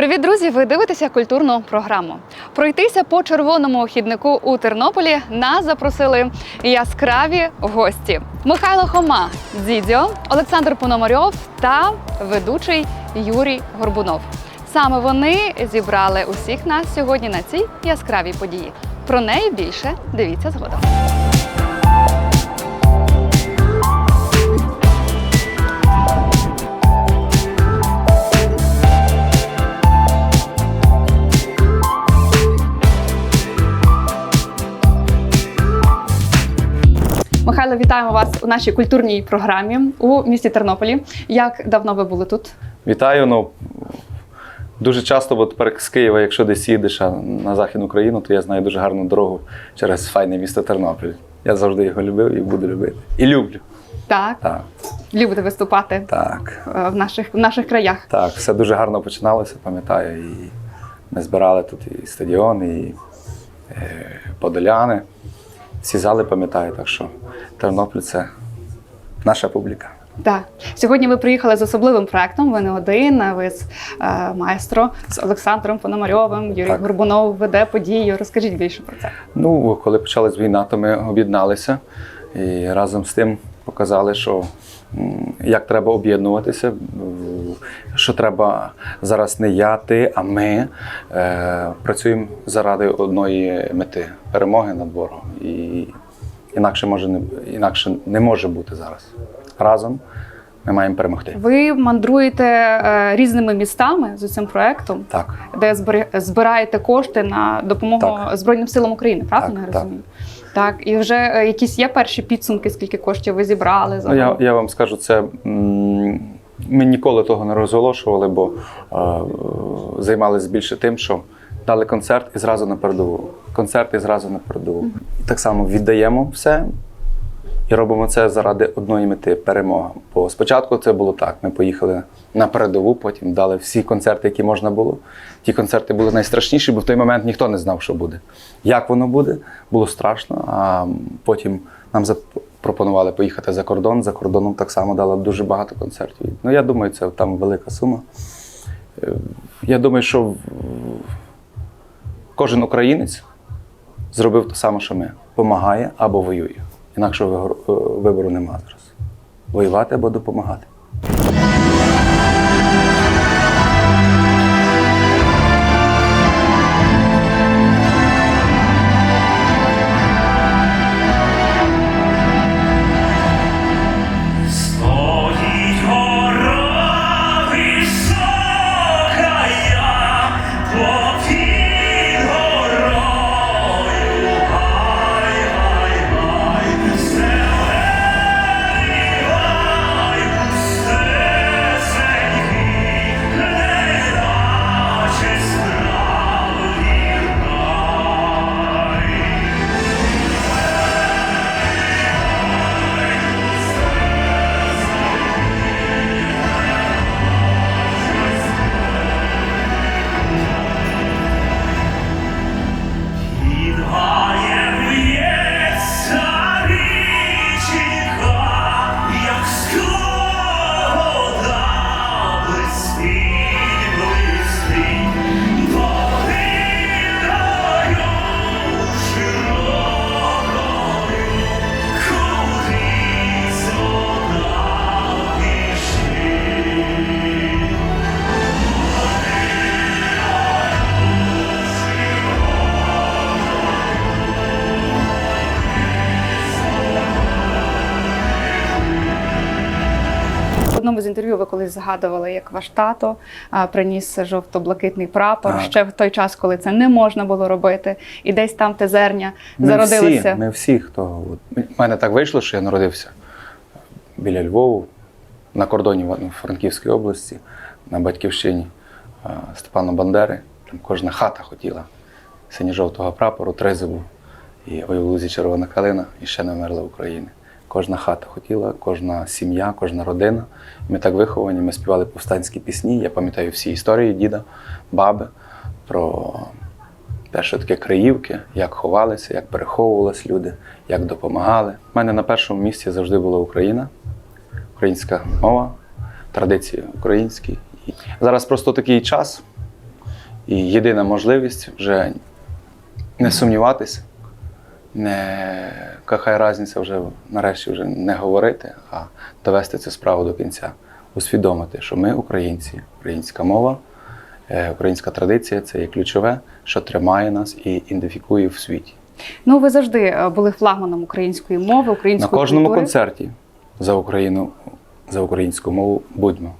Привіт, друзі! Ви дивитеся культурну програму. Пройтися по червоному хіднику у Тернополі нас запросили яскраві гості: Михайло Хома, Дзідзьо, Олександр Пономарьов та ведучий Юрій Горбунов. Саме вони зібрали усіх нас сьогодні на цій яскравій події. Про неї більше дивіться згодом. Михайло, вітаємо вас у нашій культурній програмі у місті Тернополі. Як давно ви були тут? Вітаю. Ну дуже часто, бо тепер з Києва, якщо десь їдеш на Західну Україну, то я знаю дуже гарну дорогу через файне місто Тернопіль. Я завжди його любив і буду любити. І люблю. Так, Так, любите виступати так, е, в наших в наших краях. так. Все дуже гарно починалося, пам'ятаю. І ми збирали тут і стадіон, і е, подоляни. Всі зали пам'ятаю, так що Тернопіль це наша публіка. Так, сьогодні ви приїхали з особливим проектом. Ви не один. а Ви з е, майстро з Олександром Пономарьовим. Юрій Так. Горбунов веде подію. Розкажіть більше про це. Ну, коли почалась війна, то ми об'єдналися і разом з тим показали, що як треба об'єднуватися, що треба зараз не я, ти, а ми е, працюємо заради одної мети перемоги над ворогом. І інакше може не інакше не може бути зараз. Разом ми маємо перемогти. Ви мандруєте е, різними містами з цим проектом, Так. де збираєте кошти на допомогу Так. Збройним силам України. Правильно Так, я розумію? Так, і вже е, якісь є перші підсумки, скільки коштів ви зібрали за я, я вам скажу, це м, ми ніколи того не розголошували, бо е, займалися більше тим, що дали концерт і зразу на передову. Концерт і зразу на передову. Так само віддаємо все і робимо це заради одної мети перемога. Бо спочатку це було так: ми поїхали на передову, потім дали всі концерти, які можна було. Ті концерти були найстрашніші, бо в той момент ніхто не знав, що буде. Як воно буде, було страшно. А потім нам запропонували поїхати за кордон. За кордоном так само дали дуже багато концертів. Ну, я думаю, це там велика сума. Е, Я думаю, що кожен українець зробив те саме, що ми. Помагає або воює. Інакшого е, вибору нема зараз. Воювати або допомагати. Інтерв'ю ви колись згадували, як ваш тато приніс жовто-блакитний прапор Так. ще в той час, коли це не можна було робити, і десь там те зерня Ми зародилося. Всі, ми всі, хто. В мене так вийшло, що я народився біля Львову, на кордоні в Франківській області, на батьківщині Степана Бандери. Там кожна хата хотіла синьо-жовтого прапору, тризубу, і ой у лузі червона калина, і ще не вмерла України. Кожна хата хотіла, кожна сім'я, кожна родина. Ми так виховані, ми співали повстанські пісні. Я пам'ятаю всі історії діда, баби про те, що таке Криївки, як ховалися, як переховувалися люди, як допомагали. У мене на першому місці завжди була Україна, українська мова, традиції українські. Зараз просто такий час, І єдина можливість вже не сумніватися, не яка різниця вже нарешті вже не говорити, а довести цю справу до кінця. Усвідомити, що ми українці, українська мова, е, українська традиція це є ключове, що тримає нас і ідентифікує в світі. Ну, ви завжди е, були флагманом української мови, української На кожному культури. концерті за Україну, за українську мову будьмо.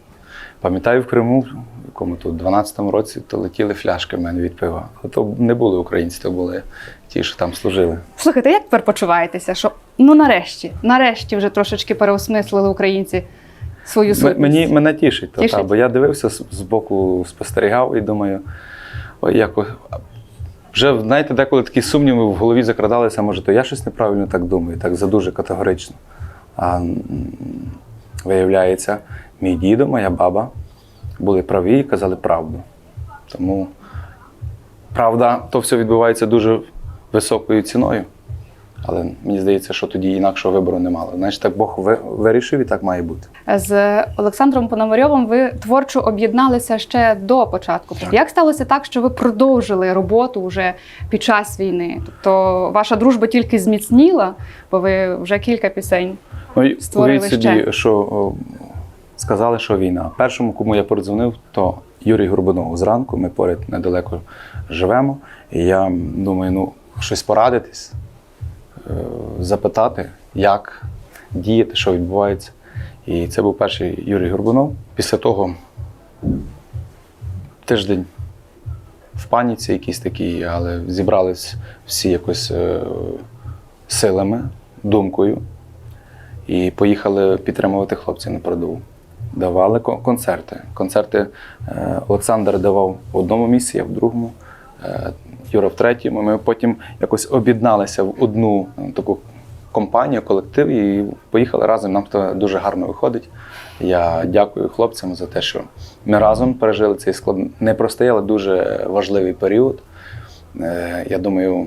Пам'ятаю в Криму, в якому тут 12-му році, то летіли фляшки в мене від пива. То не були українці, то були ті, що там служили. Слухайте, як тепер почуваєтеся? Що ну нарешті, нарешті вже трошечки переосмислили українці свою сутність? Мені мене тішить, то, Тішить? Та, бо я дивився з- збоку, спостерігав і думаю, ой, якось. Вже, знаєте, деколи такі сумніви в голові закрадалися, може, то я щось неправильно так думаю, так задуже категорично. А виявляється, мій дідо, моя баба були праві і казали правду. Тому правда, то все відбувається дуже високою ціною. Але мені здається, що тоді інакшого вибору не мало. Значить, так Бог ви- вирішив і так має бути. З Олександром Пономарьовим ви творчо об'єдналися ще до початку. Так. Як сталося так, що ви продовжили роботу вже під час війни? Тобто ваша дружба тільки зміцніла, бо ви вже кілька пісень. Ну, Створили уявіть собі, що сказали, що війна. Першому, кому я передзвонив, то Юрій Горбунов. Зранку ми поряд недалеко живемо. І я думаю, ну, щось порадитись, е, запитати, як діяти, що відбувається. І це був перший Юрій Горбунов. Після того тиждень в паніці якийсь такий, але зібрались всі якось е, силами, думкою і поїхали підтримувати хлопців на передову. Давали концерти. Концерти е, Олександр давав в одному місці, я в другому, е, Юра в третьому. Ми потім якось об'єдналися в одну е, таку компанію, колектив і поїхали разом. Нам це дуже гарно виходить. Я дякую хлопцям за те, що ми разом пережили цей склад непростий, але дуже важливий період. Я думаю,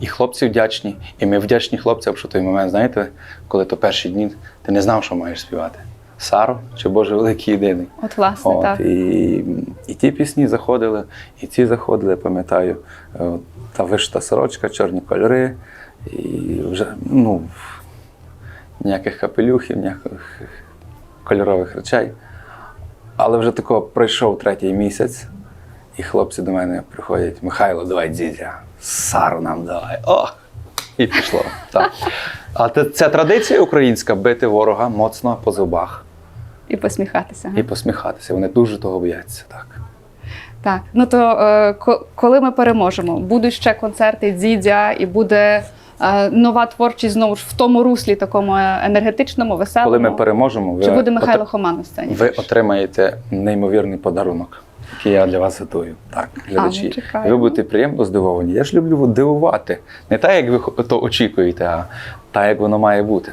і хлопці вдячні, і ми вдячні хлопцям, що той момент, знаєте, коли то перші дні ти не знав, що маєш співати. Саро чи Боже великий єдиний. От, власне, От, так. і, і ті пісні заходили, і ці заходили, я пам'ятаю, е, та вишита сорочка, чорні кольори, і вже ну, ніяких капелюхів, ніяких кольорових речей. Але вже такого пройшов третій місяць, і хлопці до мене приходять: Михайло, давай дідя, сару нам давай. О! І пішло. Так. А це, це традиція українська бити ворога моцно по зубах І посміхатися. і посміхатися. Вони дуже того бояться. Так. Так, ну то е, коли ми переможемо, будуть ще концерти Дзідзя, і буде е, нова творчість знову ж в тому руслі, такому е, енергетичному, веселому. Коли ми переможемо, ви, Чи буде Михайло от- Хома на сцені? ви отримаєте неймовірний подарунок, який я для вас готую. Так, глядачі. ну, чекаємо. ви будете приємно здивовані. Я ж люблю дивувати. Не так, як ви то очікуєте, а так, як воно має бути.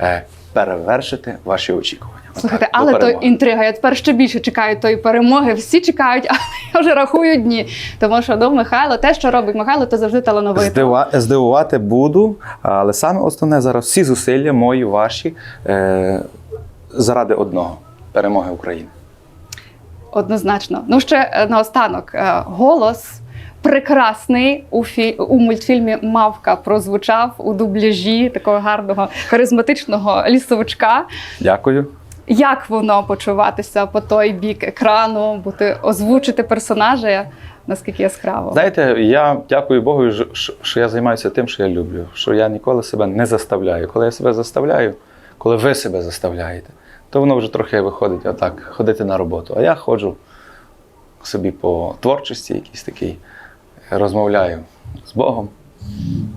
Е, перевершити ваші очікування. Слухайте, але то інтрига. Я тепер ще більше чекаю тої перемоги. Всі чекають, але я вже рахую дні. Тому що ну, Михайло, те, що робить Михайло, то завжди талановито. Здива... Здивувати буду, але саме основне зараз всі зусилля мої, ваші, е... заради одного перемоги України. Однозначно. Ну ще е, наостанок е, голос. Прекрасний у фі... у мультфільмі Мавка прозвучав у дубляжі такого гарного харизматичного лісовичка. Дякую. Як воно почуватися по той бік екрану, бути озвучити персонажа? Наскільки яскраво? Знаєте, я дякую Богу, що- я займаюся тим, що я люблю, що я ніколи себе не заставляю. Коли я себе заставляю, коли ви себе заставляєте, то воно вже трохи виходить отак, ходити на роботу. А я ходжу собі по творчості, якийсь такий, розмовляю з Богом,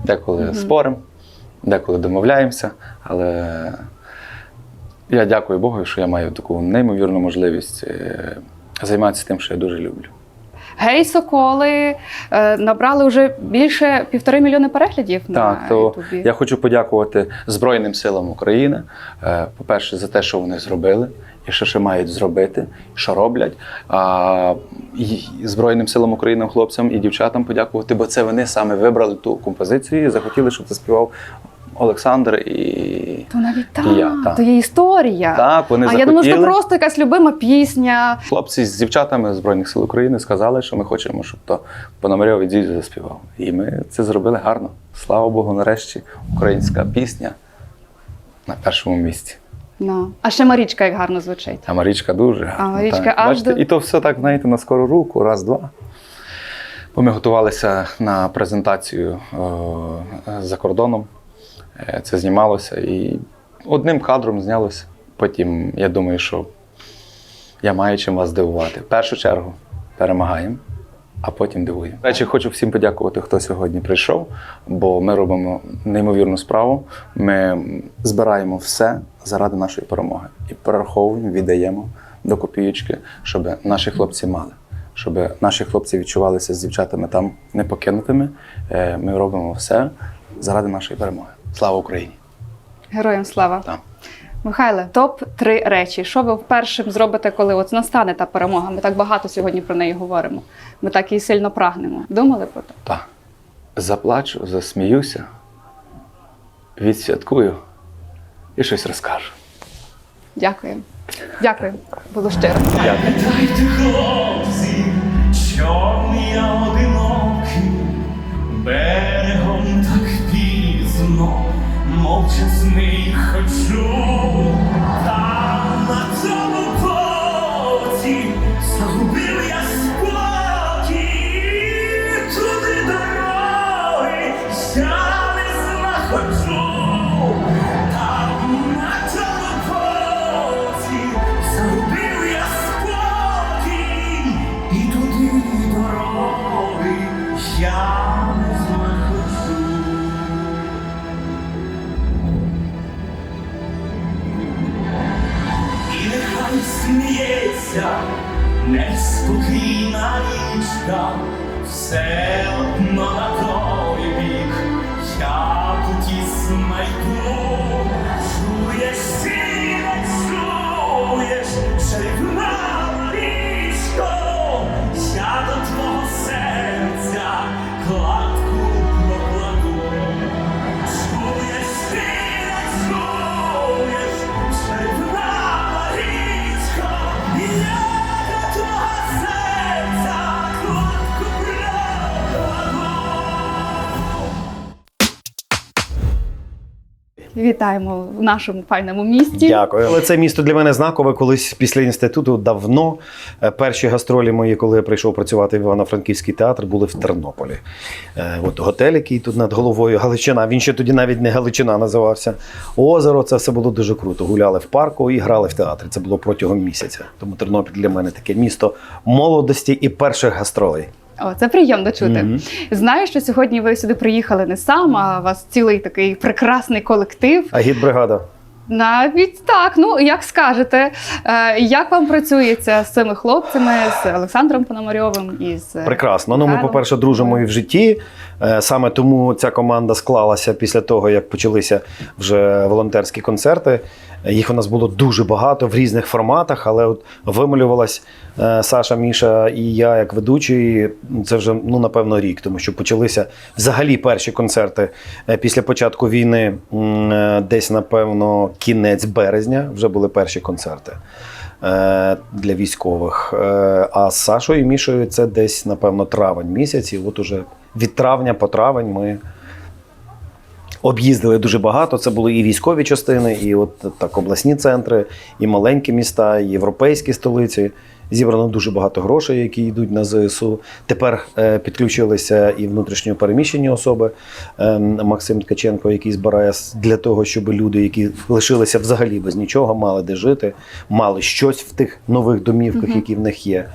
деколи спорим, деколи домовляємося, але я дякую Богу, що я маю таку неймовірну можливість е, займатися тим, що я дуже люблю. Гей, соколи е, набрали вже більше півтори мільйони переглядів Так, на то Ютубі. я хочу подякувати Збройним силам України. е, По-перше, за те, що вони зробили, і що ще мають зробити, що роблять. А і Збройним силам України, хлопцям і дівчатам подякувати, бо це вони саме вибрали ту композицію і захотіли, щоб це співав Олександр і. То навіть так, І я, так. то є історія. Так, вони а захотіли. я думаю, що це просто якась любима пісня. Хлопці з дівчатами Збройних сил України сказали, що ми хочемо, щоб то Пономарьов і Дзідзю заспівав. І ми це зробили гарно. Слава Богу, нарешті українська пісня на першому місці. Ну. А ще Марічка як гарно звучить. А Марічка дуже гарна. А Марічка так. аж Бачите, до- І то все так, знаєте, на скору руку, раз-два. Бо ми готувалися на презентацію е, за кордоном. Е, Це знімалося і одним кадром знялося. Потім я думаю, що я маю чим вас здивувати. В першу чергу перемагаємо, а потім дивуємо. Речі, хочу всім подякувати, хто сьогодні прийшов, бо ми робимо неймовірну справу. Ми збираємо все заради нашої перемоги і перераховуємо, віддаємо до копійочки, щоб наші хлопці мали. Щоб наші хлопці відчувалися з дівчатами там непокинутими. Е, Ми робимо все заради нашої перемоги. Слава Україні! Героям слава. Там. Михайле, топ три речі. Що ви першим зробите, коли от настане та перемога? Ми так багато сьогодні про неї говоримо. Ми так її сильно прагнемо. Думали про це? Так. Заплачу, засміюся, відсвяткую і щось розкажу. Дякую. Дякую. Було щиро. Дякую. Дайте, хлопці, чорний я одинокий, так мовчазний хочу, там на цьому боці загубив я спокій, туди дороги я не знаходжу. Вітаємо в нашому файному місті. Дякую. Але це місто для мене знакове. Колись після інституту давно е, перші гастролі мої, коли я прийшов працювати в Івано-Франківський театр, були в Тернополі. Е, От готель, який тут над головою Галичина. Він ще тоді навіть не Галичина називався. Озеро, це все було дуже круто. Гуляли в парку і грали в театрі. Це було протягом місяця. Тому Тернопіль для мене таке місто молодості і перших гастролей. О, це приємно чути. Мгм. Знаю, що сьогодні ви сюди приїхали не сам, а у вас цілий такий прекрасний колектив. А гідбригада. Навіть так, ну як скажете, Е, як вам працюється з цими хлопцями, з Олександром Пономарьовим і з Прекрасно. Ну, ми, по-перше, дружимо і в житті. Е, Саме тому ця команда склалася після того, як почалися вже волонтерські концерти. Їх у нас було дуже багато в різних форматах, але от вималювалась е, Саша, Міша і я як ведучий. Це вже ну напевно рік, тому що почалися взагалі перші концерти е, після початку війни, е, десь напевно кінець березня. Вже були перші концерти для військових. А з Сашою і Мішою це десь, напевно, травень місяць. І от уже від травня по травень ми об'їздили дуже багато. Це були і військові частини, і от так обласні центри, і маленькі міста, і європейські столиці. Зібрано дуже багато грошей, які йдуть на ЗСУ. Тепер е, підключилися і внутрішньо переміщені особи. Е, Максим Ткаченко, який збирає для того, щоб люди, які лишилися взагалі без нічого, мали де жити, мали щось в тих нових домівках, які в них є.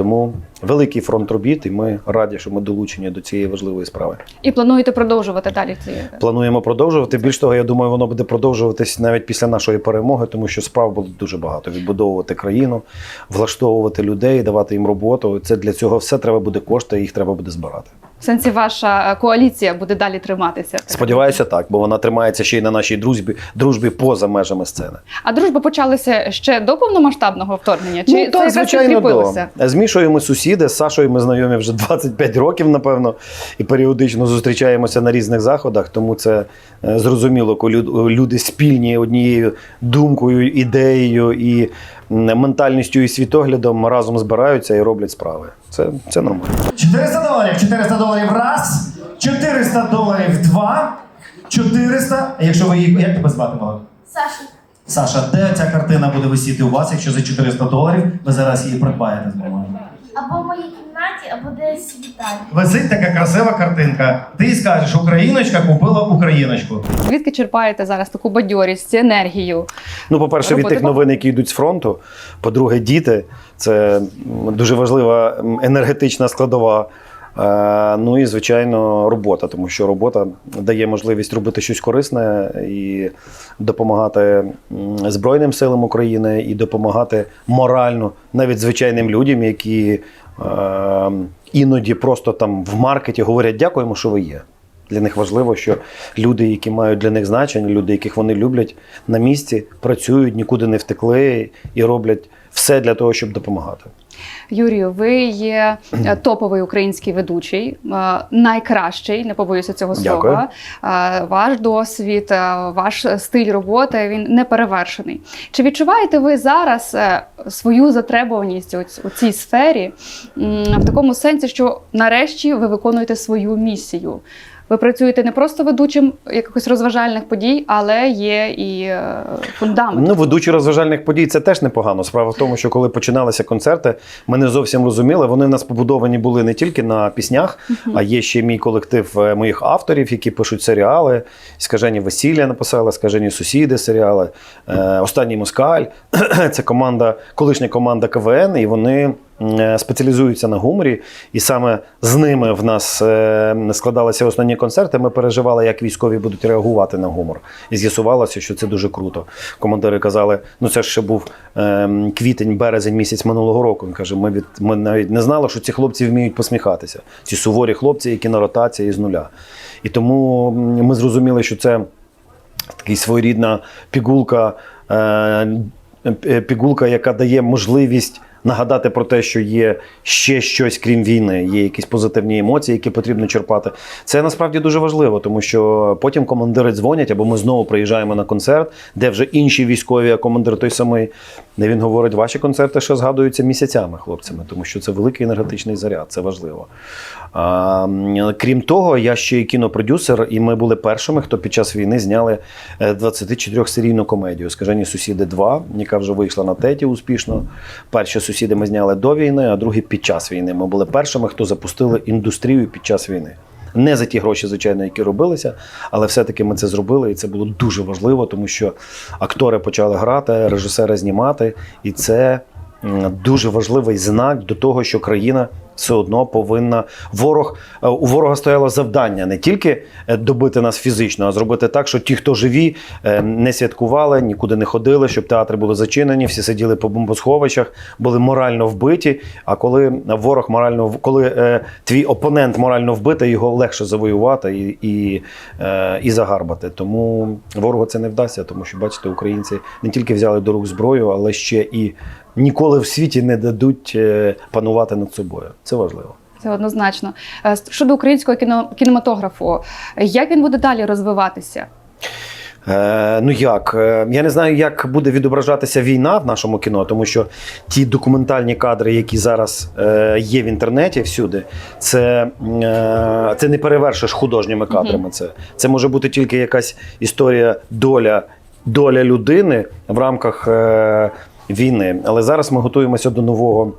Тому великий фронт робіт, і ми раді, що ми долучені до цієї важливої справи. і плануєте продовжувати далі ці Плануємо продовжувати. Більш того, я думаю, воно буде продовжуватись навіть після нашої перемоги, тому що справ було дуже багато. Відбудовувати країну, влаштовувати людей, давати їм роботу. Це для цього все треба буде кошти, їх треба буде збирати. В сенсі, ваша е, коаліція буде далі триматися. Сподіваюся, так, бо вона тримається ще й на нашій дружбі, дружбі поза межами сцени. А дружба почалася ще до повномасштабного вторгнення? Чи ну, так, звичайно, до. З Мішою ми сусіди, з Сашою ми знайомі вже 25 років, напевно, і періодично зустрічаємося на різних заходах, тому це е, зрозуміло, коли люди спільні однією думкою, ідеєю і ментальністю і світоглядом разом збираються і роблять справи. Це, це нормально. 400 доларів, 400 доларів раз, 400 доларів два, 400, а якщо ви її, як тебе звати мала? Саша, Саша, де ця картина буде висіти у вас, якщо за 400 доларів ви зараз її придбаєте з мамою? або в моїй кімнаті, або десь в вітальні. Висить така красива картинка. Ти скажеш, україночка купила україночку. Звідки черпаєте зараз таку бадьорість, енергію? Ну, по-перше, від Роботи тих новин, які йдуть з фронту. По-друге, діти це дуже важлива енергетична складова. Е, Ну і звичайно, робота, тому що робота дає можливість робити щось корисне і допомагати Збройним силам України, і допомагати морально навіть звичайним людям, які е, іноді просто там в маркеті говорять дякуємо, що ви є. Для них важливо, що люди, які мають для них значення, люди, яких вони люблять, на місці працюють, нікуди не втекли і роблять все для того, щоб допомагати. Юрію, ви є е, топовий український ведучий, е, найкращий, не побоюся цього слова. Е, Ваш досвід, ваш стиль роботи він не перевершений. Чи відчуваєте ви зараз свою затребуваність у цій сфері в такому сенсі, що нарешті ви виконуєте свою місію? Ви працюєте не просто ведучим якихось розважальних подій, але є і е, фундамент. Ну, ведучі розважальних подій це теж непогано. Справа в тому, що коли починалися концерти, ми не зовсім розуміли. Вони в нас побудовані були не тільки на піснях, а є ще мій колектив е, моїх авторів, які пишуть серіали. Скажені весілля написали, скажені сусіди серіали. Е, Останній москаль. Це команда, колишня команда КВН, і вони. М, Спеціалізуються на гуморі, і саме з ними в нас е, складалися основні концерти. Ми переживали, як військові будуть реагувати на гумор. І з'ясувалося, що це дуже круто. Командири казали: ну це ж ще був ем, квітень, березень місяць минулого року. Він каже: ми від ми навіть не знали, що ці хлопці вміють посміхатися. Ці суворі хлопці, які на ротації з нуля. І тому ми зрозуміли, що це такий своєрідна пігулка, е, е, пігулка, яка дає можливість. Нагадати про те, що є ще щось крім війни, є якісь позитивні емоції, які потрібно черпати. Це насправді дуже важливо, тому що потім командири дзвонять, або ми знову приїжджаємо на концерт, де вже інші військові, а командир той самий, де він говорить, ваші концерти ще згадуються місяцями хлопцями, тому що це великий енергетичний заряд, це важливо. Крім того, я ще й кінопродюсер, і ми були першими, хто під час війни зняли 24-серійну комедію Скажені сусіди 2, яка вже вийшла на теті успішно. Перші сусіди ми зняли до війни, а другі під час війни. Ми були першими, хто запустили індустрію під час війни. Не за ті гроші, звичайно, які робилися, але все-таки ми це зробили, і це було дуже важливо, тому що актори почали грати, режисери знімати, і це дуже важливий знак до того, що країна все одно повинна ворог е, у ворога стояло завдання не тільки е, добити нас фізично, а зробити так, що ті, хто живі, е, не святкували, нікуди не ходили, щоб театри були зачинені, всі сиділи по бомбосховищах, були морально вбиті. А коли ворог морально коли твій опонент морально вбитий, його легше завоювати і, і, і загарбати. Тому ворогу це не вдасться, тому що бачите, українці не тільки взяли до рук зброю, але ще і ніколи в світі не дадуть е, панувати над собою. Це важливо. Це однозначно. Е, Щодо українського кіно, кінематографу, як він буде далі розвиватися? Е, ну як? Е, Я не знаю, як буде відображатися війна в нашому кіно, тому що ті документальні кадри, які зараз е, є в інтернеті всюди, це, е, це не перевершиш художніми кадрами. Це, це може бути тільки якась історія, доля, доля людини в рамках е, війни. Але зараз ми готуємося до нового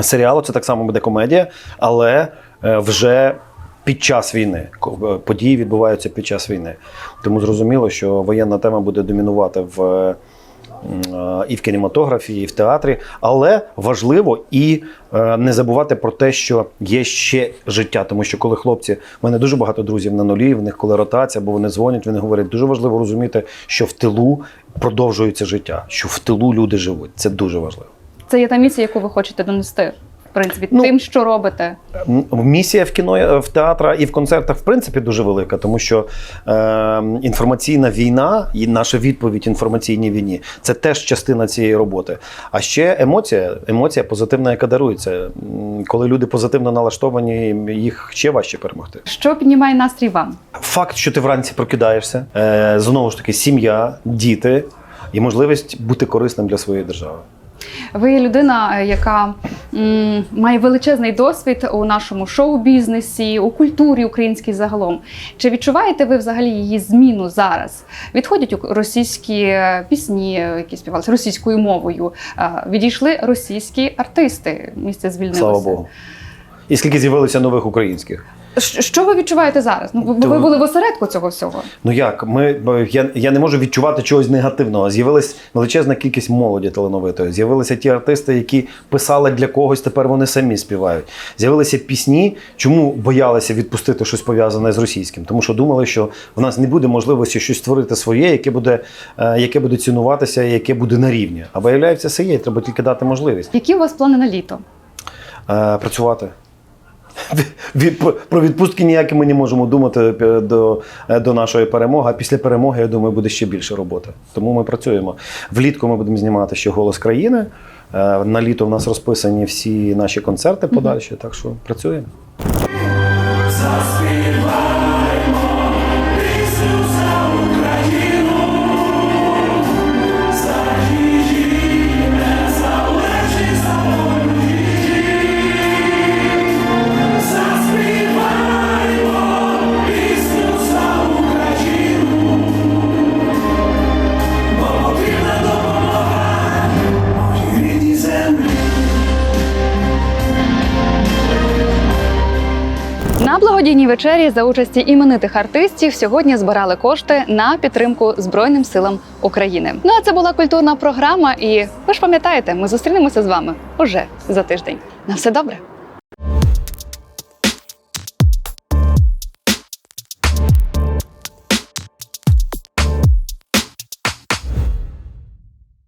серіалу. Це так само буде комедія, але е, вже під час війни. Е, Події відбуваються під час війни. Тому зрозуміло, що воєнна тема буде домінувати в. І в кінематографі, і в театрі, але важливо і е, не забувати про те, що є ще життя. Тому що коли хлопці, в мене дуже багато друзів на нулі, в них коли ротація, бо вони дзвонять, вони говорять, дуже важливо розуміти, що в тилу продовжується життя, що в тилу люди живуть. Це дуже важливо. Це є та місія, яку ви хочете донести. В принципі, Ну, тим, що робите? Місія в кіно, е, в театрах і в концертах, в принципі, дуже велика, тому що е, інформаційна війна і наша відповідь інформаційній війні це теж частина цієї роботи. А ще емоція, емоція позитивна, яка дарується. Коли люди позитивно налаштовані, їх ще важче перемогти. Що піднімає настрій вам? Факт, що ти вранці прокидаєшся, е, знову ж таки, сім'я, діти і можливість бути корисним для своєї держави. Ви людина, е, яка м, має величезний досвід у нашому шоу-бізнесі, у культурі українській загалом. Чи відчуваєте ви взагалі її зміну зараз? Відходять російські е, пісні, які співалися російською мовою. е, Відійшли російські артисти. Місце звільнилося. Слава Богу. І скільки з'явилося нових українських? Що ви відчуваєте зараз? Ну, ви, були в осередку цього всього. Ну як? Ми, я, я не можу відчувати чогось негативного. З'явилась величезна кількість молоді талановитої. З'явилися ті артисти, які писали для когось, тепер вони самі співають. З'явилися пісні. Чому боялися відпустити щось пов'язане з російським? Тому що думали, що в нас не буде можливості щось створити своє, яке буде, е, яке буде цінуватися, яке буде на рівні. А виявляється, все є, треба тільки дати можливість Які у вас плани на літо? е, працювати. Про відпустки ніякі ми не можемо думати до, е, до нашої перемоги. А після перемоги, я думаю, буде ще більше роботи. Тому ми працюємо. Влітку ми будемо знімати ще голос країни. Е, На літо в нас розписані всі наші концерти подальші, так що працюємо. Благодійній вечері за участі іменитих артистів сьогодні збирали кошти на підтримку Збройним силам України. Ну а це була культурна програма. І ви ж пам'ятаєте, ми зустрінемося з вами уже за тиждень. На все добре.